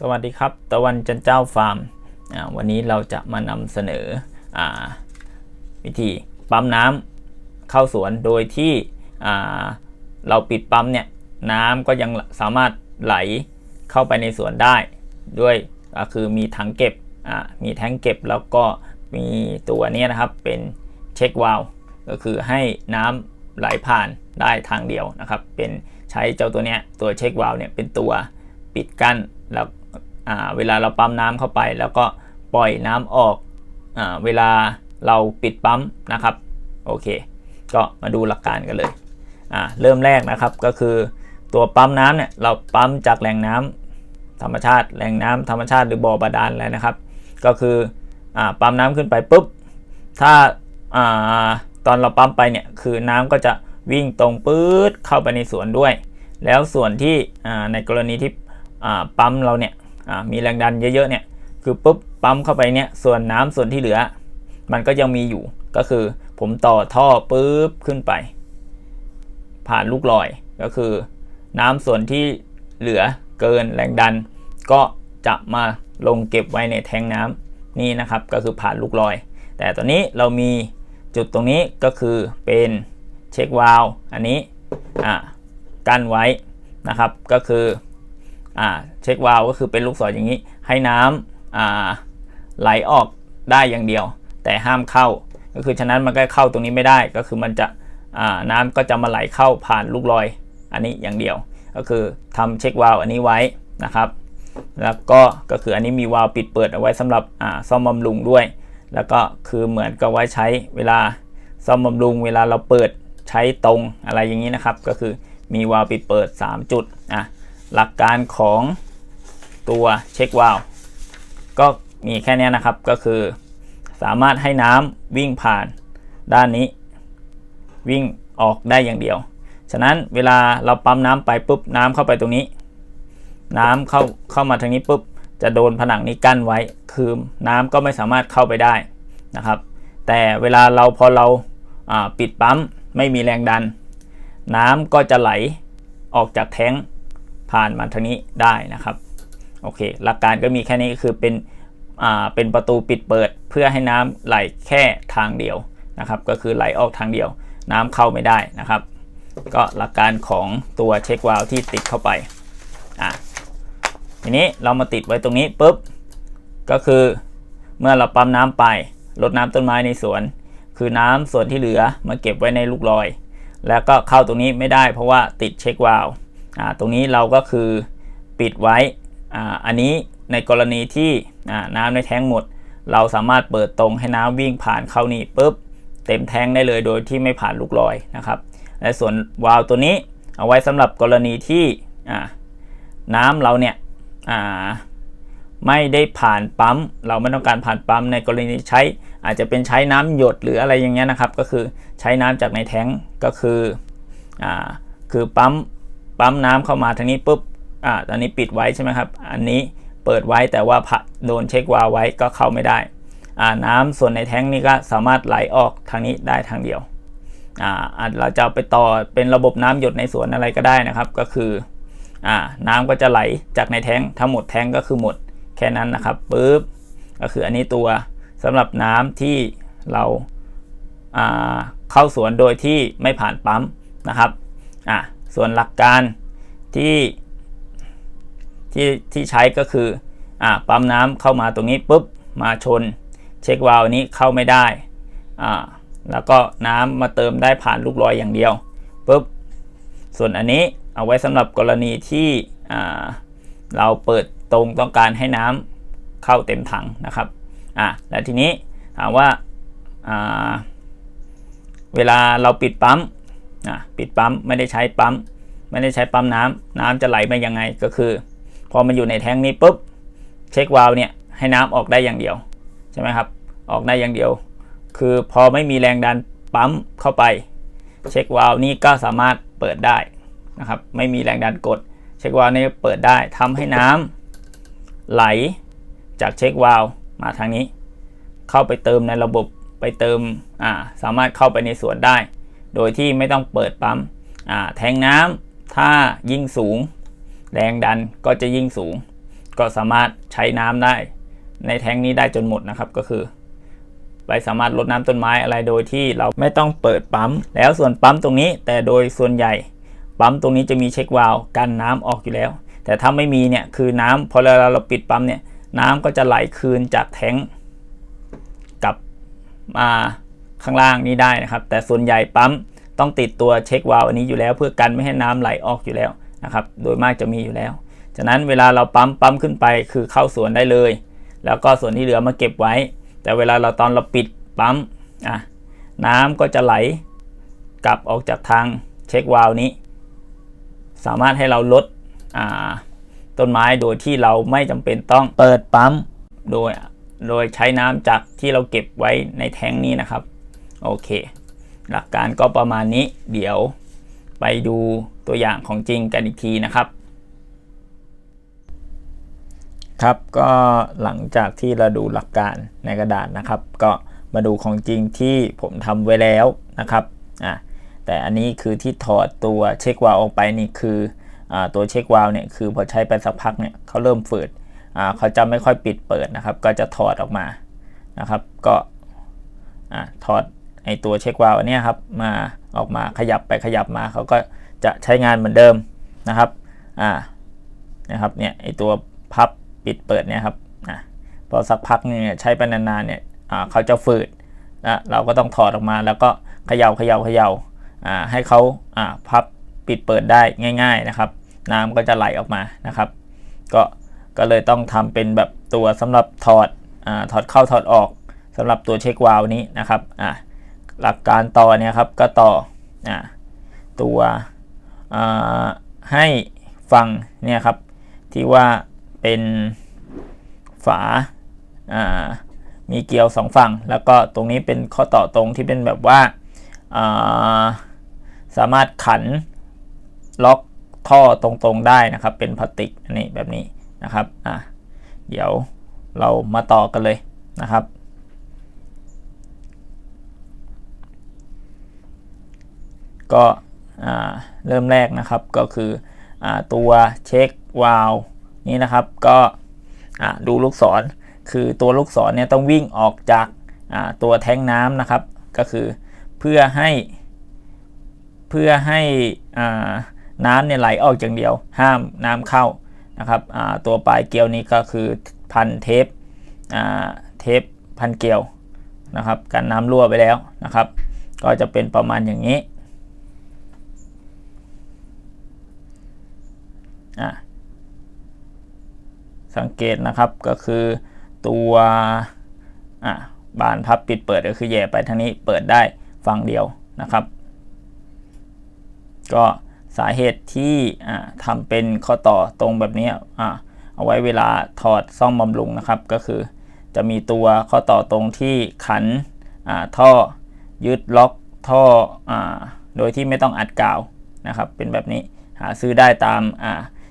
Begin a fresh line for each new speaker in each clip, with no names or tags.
สวัสดีครับ ตะวันจันเจ้าฟาร์มวันนี้เราจะมานำเสนออวิธีปั๊มน้ำเข้าสวนโดยที่เราปิดปั๊มเนี่ยน้ำก็ยังสามารถไหลเข้าไปในสวนได้ ด้วยก็คือมีถังเก็บมีแท้งเก็บแล้วก็มีตัวนี้นะครับเป็นเช็ควาล์วก็คือให้น้ำไหลผ่านได้ทางเดียวนะครับ เป็นใช้เจ้าตัวเนี้ยตัวเช็ควาล์วเนี่ยเป็นตัวปิดกั้นแล้ว เวลาเราปั๊มน้ำเข้าไป แล้วก็ปล่อยน้ำออกอเวลาเราปิดปั๊มนะครับโอเค ก็มาดูหลักการกันเลยเริ่มแรกนะครับก็คือตัวปั๊มน้ำเนี่ยเราปั๊มจากแหล่งน้ำธรรมชาติแหล่งน้ำธรรมชาติหรือบ่อบาดาลอะไรนะครับ ก็คืออปั๊มน้ำขึ้นไปปุ๊บถ้าอาตอนเราปั๊มไปเนี่ยคือน้ำก็จะวิ่งตรงปื๊ดเข้าไปในสวนด้วย แล้วส่วนที่ในกรณีที่ปั๊มเราเนี่ย มีแรงดันเยอะๆเนี่ยคือปุ๊บปั๊มเข้าไปเนี่ยส่วนน้ำส่วนที่เหลือ มันก็ยังมีอยู่ก็คือ ผมต่อท่อปุ๊บขึ้นไป ผ่านลูกลอยก็คือ น้ำส่วนที่เหลือเกินแรงดัน ก็จะมาลงเก็บไว้ในแทงน้ำนี่นะครับก็คือผ่านลูกลอย แต่ตอนนี้เรามีจุดตรงนี้ก็คือเป็นเช็ควาล์วอันนี้อ่ากั้นไว้นะครับก็คือ อ่าเช็ควาล์วก็คือเป็นลูกศรอย่างนี้ ให้น้ำอ่าไหลออกได้อย่างเดียว แต่ห้ามเข้า ก็คือฉะนั้นมันก็เข้าตรงนี้ไม่ได้ก็คือมันจะอ่าน้ำก็จะมาไหลเข้าผ่านลูกลอยอันนี้อย่างเดียว ก็คือทำเช็ควาล์วอันนี้ไว้นะครับ แล้วก็ก็คืออันนี้มีวาล์วปิดเปิดเอาไว้สำหรับอ่าซ่อมบำรุงด้วย แล้วก็คือเหมือนกับไว้ใช้เวลาซ่อมบำรุงเวลาเราเปิดใช้ตรงอะไรอย่างนี้นะครับ ก็คือมีวาล์วปิดเปิด 3 จุดอะ หลักการของตัวเช็ควาล์วก็มีแค่นี้นะครับก็คือ สามารถให้น้ำวิ่งผ่านด้านนี้ วิ่งออกได้อย่างเดียว ฉะนั้นเวลาเราปั๊มน้ำไปปุ๊บน้ำเข้าไปตรงนี้ น้ำเข้าเข้ามาทางนี้ปุ๊บจะโดนผนังนี้กั้นไว้คือน้ำก็ไม่สามารถเข้าไปได้นะครับ แต่เวลาเราพอเราปิดปั๊มไม่มีแรงดัน น้ำก็จะไหลออกจากแท้ง ผ่านมาทางนี้ได้นะครับโอเคหลักการก็มีแค่นี้คือเป็นอ่าเป็นประตูปิดเปิดเพื่อให้น้ำไหลแค่ทางเดียวนะครับ ก็คือไหลออกทางเดียว น้ำเข้าไม่ได้นะครับ ก็หลักการของตัวเช็ควาล์วที่ติดเข้าไปอะทีนี้เรามาติดไว้ตรงนี้ปุ๊บก็คือเมื่อเราปั๊มน้ำไปลดน้ำต้นไม้ในสวน คือน้ำส่วนที่เหลือมาเก็บไว้ในลูกลอย แล้วก็เข้าตรงนี้ไม่ได้เพราะว่าติดเช็ควาล์ว ตรงนี้เราก็คือปิดไว้อ,อันนี้ในกรณีที่น้ำในแท้งหมด เราสามารถเปิดตรงให้น้ำวิ่งผ่านเข้านี่ปุ๊บเต็มแท้งได้เลยโดยที่ไม่ผ่านลูกลอยนะครับ และส่วนวาล์วตัวนี้เอาไว้สำหรับกรณีที่น้ำเราเนี่ยไม่ได้ผ่านปั๊ม เราไม่ต้องการผ่านปั๊มในกรณีใช้อาจจะเป็นใช้น้ำหยดหรืออะไรอย่างเงี้ยนะครับ ก็คือใช้น้ำจากในแท้งก็คืออคือปั๊ม ปั๊มน้ำเข้ามาทางนี้ปุ๊บอ่าตอนนี้ปิดไว้ใช่ไหมครับ อันนี้เปิดไว้แต่ว่าโดนเช็ควาไว้ก็เข้าไม่ได้อ่าน้ำส่วนในแท้งนี่ก็สามารถไหลออกทางนี้ได้ทางเดียวอ่าเราจะไปต่อเป็นระบบน้ำหยดในสวนอะไรก็ได้นะครับ ก็คืออ่าน้ำก็จะไหลจากในแท้งทั้งหมดแท้งก็คือหมดแค่นั้นนะครับปุ๊บก็คืออันนี้ตัวสำหรับน้ำที่เราอ่าเข้าสวนโดยที่ไม่ผ่านปั๊มนะครับอ่า ส่วนหลักการที่ที่ที่ใช้ก็คืออ่าปั๊มน้ำเข้ามาตรงนี้ปุ๊บมาชน เช็ควาล์วนี้เข้าไม่ได้อ่าแล้วก็น้ำมาเติมได้ผ่านลูกลอยอย่างเดียวปุ๊บส่วนอันนี้เอาไว้สำหรับกรณีที่อ่าเราเปิดตรงต้องการให้น้ำเข้าเต็มถังนะครับอ่าและทีนี้ถามว่าอ่าเวลาเราปิดปั๊ม อ่าปิดปั๊มไม่ได้ใช้ปั๊ม ไม่ได้ใช้ปั๊มน้ำน้ำจะไหลมายังไงก็คือ พอมันอยู่ในแท้งนี้ปุ๊บเช็ควาล์วเนี่ยให้น้ำออกได้อย่างเดียวใช่ไหมครับ ออกได้อย่างเดียว คือพอไม่มีแรงดันปั๊มเข้าไป เช็ควาล์วนี้ก็สามารถเปิดได้นะครับ ไม่มีแรงดันกด เช็ควาล์วนี้เปิดได้ทำให้น้ำไหลจากเช็ควาล์วมาทางนี้ เข้าไปเติมในระบบไปเติมอ่าสามารถเข้าไปในสวนได้ โดยที่ไม่ต้องเปิดปั๊มแทงน้ำถ้ายิ่งสูง แรงดันก็จะยิ่งสูง ก็สามารถใช้น้ำได้ ในแทงนี้ได้จนหมดนะครับก็คือไปสามารถลดน้ำต้นไม้อะไรโดยที่เราไม่ต้องเปิดปั๊ม แล้วส่วนปั๊มตรงนี้ แต่โดยส่วนใหญ่ ปั๊มตรงนี้จะมีเช็ควาล์วกันน้ำออกอยู่แล้ว แต่ถ้าไม่มีเนี่ยคือน้ำพอเวลาเราปิดปั๊มเนี่ย น้ำก็จะไหลคืนจากแทงกลับมา ข้างล่างนี้ได้นะครับ แต่ส่วนใหญ่ปั๊มต้องติดตัวเช็ควาล์วอันนี้อยู่แล้ว เพื่อกันไม่ให้น้ำไหลออกอยู่แล้วนะครับโดยมากจะมีอยู่แล้ว ฉะนั้นเวลาเราปั๊มปั๊มขึ้นไปคือเข้าสวนได้เลย แล้วก็ส่วนที่เหลือมาเก็บไว้ แต่เวลาเราตอนเราปิดปั๊มอะน้ำก็จะไหลกลับออกจากทางเช็ควาล์วนี้ สามารถให้เราลดาต้นไม้โดยที่เราไม่จำเป็นต้องเปิดปั๊มโดยโดยใช้น้ำจากที่เราเก็บไว้ในแทงนี้นะครับ โอเค หลักการก็ประมาณนี้เดี๋ยวไปดูตัวอย่างของจริงกันอีกทีนะครับ ครับก็หลังจากที่เราดูหลักการในกระดาษนะครับ ก็มาดูของจริงที่ผมทำไว้แล้วนะครับอะแต่อันนี้คือที่ถอดตัวเช็ควาล์วออกไปนี่คืออตัวเช็ควาล์วเนี่ยคือพอใช้ไปสักพักเนี่ยเขาเริ่มฝืดอ่าเขาจะไม่ค่อยปิดเปิดนะครับ ก็จะถอดออกมานะครับ ก็อ่าถอด ไอตัวเช็ควาล์วอันเนี้ยครับมาออกมาขยับไปขยับมาเขาก็จะใช้งานเหมือนเดิมนะครับอ่านะครับเนี่ยไอตัวพับปิดเปิดเนี่ยครับอ่าพอสักพักนึงเนี่ยใช้ไปนานๆเนี่ยอ่าเขาจะฝืดนะเราก็ต้องถอดออกมาแล้วก็เขย่าเขย่าเขย่าอ่าให้เขาอ่าพับปิดเปิดได้ง่าย ๆนะครับ น้ำก็จะไหลออกมานะครับ ก็ก็เลยต้องทำเป็นแบบตัวสำหรับถอดอ่าถอดเข้าถอดออกสำหรับตัวเช็ควาล์วนี้นะครับอ่า หลักการต่อเนี่ยครับก็ต่ออตัวให้ฟังเนี่ยครับที่ว่าเป็นฝามีเกลียวสองฝั่ง แล้วก็ตรงนี้เป็นข้อต่อตรงที่เป็นแบบว่าาสามารถขันล็อกท่อตรงๆได้นะครับ เป็นพลาสติกนนี้แบบนี้นะครับอะเดี๋ยวเรามาต่อกันเลยนะครับ ก็เริ่มแรกนะครับก็คืออตัวเช็ควาลนี้นะครับก็ดูลูกศร คือตัวลูกศรเนี่ยต้องวิ่งออกจากตัวแท้งน้ำนะครับ ก็คือเพื่อให้เพื่อให้น้ำเนี่ยไหลออกอย่างเดียว ห้ามน้ำเข้านะครับตัวปลายเกลียวนี้ก็คือพันเทปเทปพันเกลียวนะครับกันน้ำรั่วไปแล้วนะครับ ก็จะเป็นประมาณอย่างนี้ สังเกตนะครับก็คือตัวบานพับปิดเปิดก็คือแย่ไปทางนี้เปิดได้ฝั่งเดียวนะครับ ก็สาเหตุที่ทำเป็นข้อต่อตรงแบบนี้เอาไว้เวลาถอดซ่อมบำรุงนะครับ ก็คือจะมีตัวข้อต่อตรงที่ขันท่อยึดล็อกท่ออโดยที่ไม่ต้องอัดกาวนะครับ เป็นแบบนี้หาซื้อได้ตาม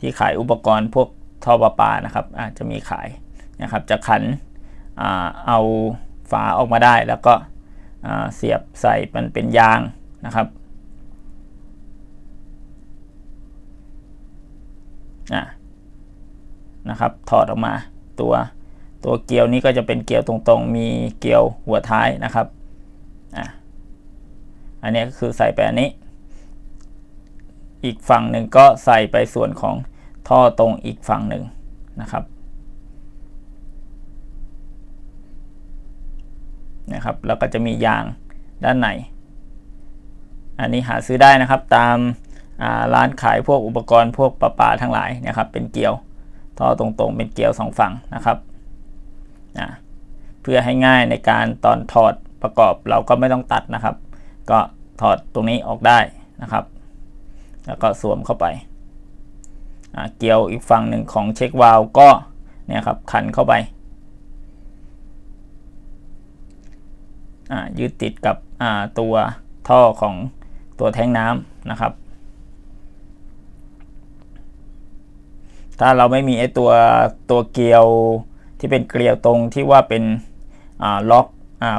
ที่ขายอุปกรณ์พวกท่อประปานะครับอาจจะมีขายนะครับ จะขันเอาฝาออกมาได้ แล้วก็เสียบใส่มันเป็นยางนะครับนะครับ ถอดออกมาตัวตัวเกลียวนี้ก็จะเป็นเกลียวตรงๆ มีเกลียวหัวท้ายนะครับอะอันนี้ก็คือใส่ไปอันนี้ อีกฝั่งหนึ่งก็ใส่ไปส่วนของท่อตรงอีกฝั่งหนึ่งนะครับนะครับแล้วก็จะมียางด้านใน อันนี้หาซื้อได้นะครับตามร้านขายพวกอุปกรณ์พวกประปาทั้งหลายนะครับ เป็นเกลียวท่อตรงๆเป็นเกลียวสองฝั่งนะครับนะเพื่อให้ง่ายในการตอนถอดประกอบเราก็ไม่ต้องตัดนะครับ ก็ถอดตรงนี้ออกได้นะครับ แล้วก็สวมเข้าไปเกลียวอีกฝั่งหนึ่งของเช็ควาล์วก็เนี่ยครับขันเข้าไปยึดติดกับตัวท่อของตัวแท้งน้ำนะครับ ถ้าเราไม่มีไอตัวตัวเกลียวที่เป็นเกลียวตรงที่ว่าเป็นล็อก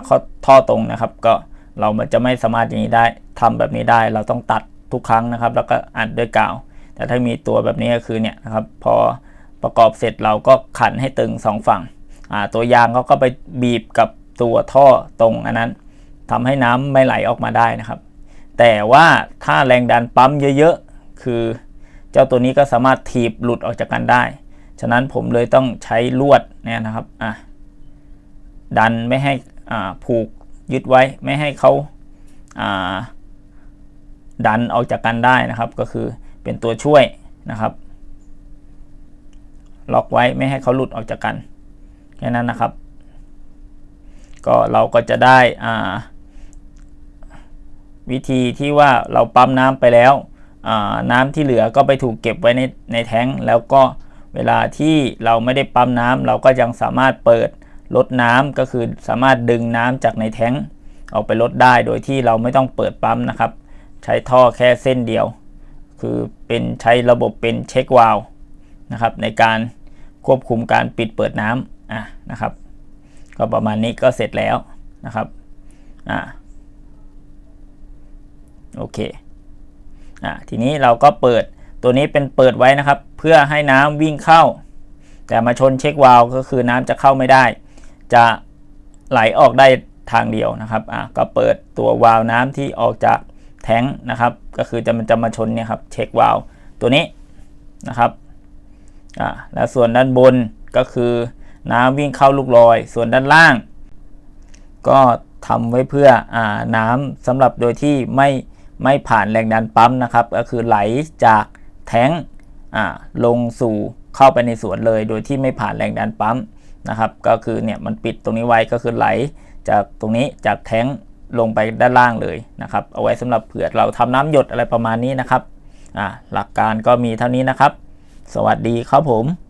ข้อท่อตรงนะครับ ก็เรามันจะไม่สามารถอย่างนี้ได้ทำแบบนี้ได้เราต้องตัด ทุกครั้งนะครับ แล้วก็อัดด้วยกาว แต่ถ้ามีตัวแบบนี้ก็คือเนี่ยนะครับพอประกอบเสร็จเราก็ขันให้ตึงสองฝั่งตัวยางเขาก็ไปบีบกับตัวท่อตรงอันนั้นทำให้น้ำไม่ไหลออกมาได้นะครับ แต่ว่าถ้าแรงดันปั๊มเยอะๆ คือ เจ้าตัวนี้ก็สามารถถีบหลุดออกจากกันได้ ฉะนั้นผมเลยต้องใช้ลวดเนี่ยนะครับอะดันไม่ให้อ่าผูกยึดไว้ไม่ให้เขาอ่า ดันออกจากกันได้นะครับ ก็คือเป็นตัวช่วยนะครับ ล็อกไว้ไม่ให้เขาหลุดออกจากกันแค่นั้นนะครับ ก็เราก็จะได้อ่าวิธีที่ว่าเราปั๊มน้ำไปแล้วน้ำที่เหลือก็ไปถูกเก็บไว้ในในแท้งแล้วก็เวลาที่เราไม่ได้ปั๊มน้ำเราก็ยังสามารถเปิดลดน้ำก็คือสามารถดึงน้ำจากในแท้งออกไปลดได้โดยที่เราไม่ต้องเปิดปั๊มนะครับ ใช้ท่อแค่เส้นเดียว คือเป็นใช้ระบบเป็นเช็ควาล์วนะครับในการควบคุมการปิดเปิดน้ำอะนะครับ ก็ประมาณนี้ก็เสร็จแล้วนะครับอ่าโอเคอะทีนี้เราก็เปิดตัวนี้เป็นเปิดไว้นะครับ เพื่อให้น้ำวิ่งเข้า แต่มาชนเช็ควาล์วก็คือน้ำจะเข้าไม่ได้ จะไหลออกได้ทางเดียวนะครับอะก็เปิดตัววาล์วน้ำที่ออกจาก แท้งนะครับ ก็คือจะมันจะมาชนเนี่ยครับเช็ควาล์วตัวนี้นะครับอ่าแล้วส่วนด้านบนก็คือน้ำวิ่งเข้าลูกลอย ส่วนด้านล่าง ก็ทำไว้เพื่ออ่าน้ำสำหรับโดยที่ไม่ไม่ผ่านแรงดันปั๊มนะครับ ก็คือไหลจากแท้งอ่าลงสู่เข้าไปในสวนเลย โดยที่ไม่ผ่านแรงดันปั๊มนะครับ ก็คือเนี่ยมันปิดตรงนี้ไว้ก็คือไหลจากตรงนี้จากแท้ง ลงไปด้านล่างเลยนะครับ เอาไว้สำหรับเผื่อเราทำน้ำหยดอะไรประมาณนี้นะครับหลักการก็มีเท่านี้นะครับ สวัสดีครับผม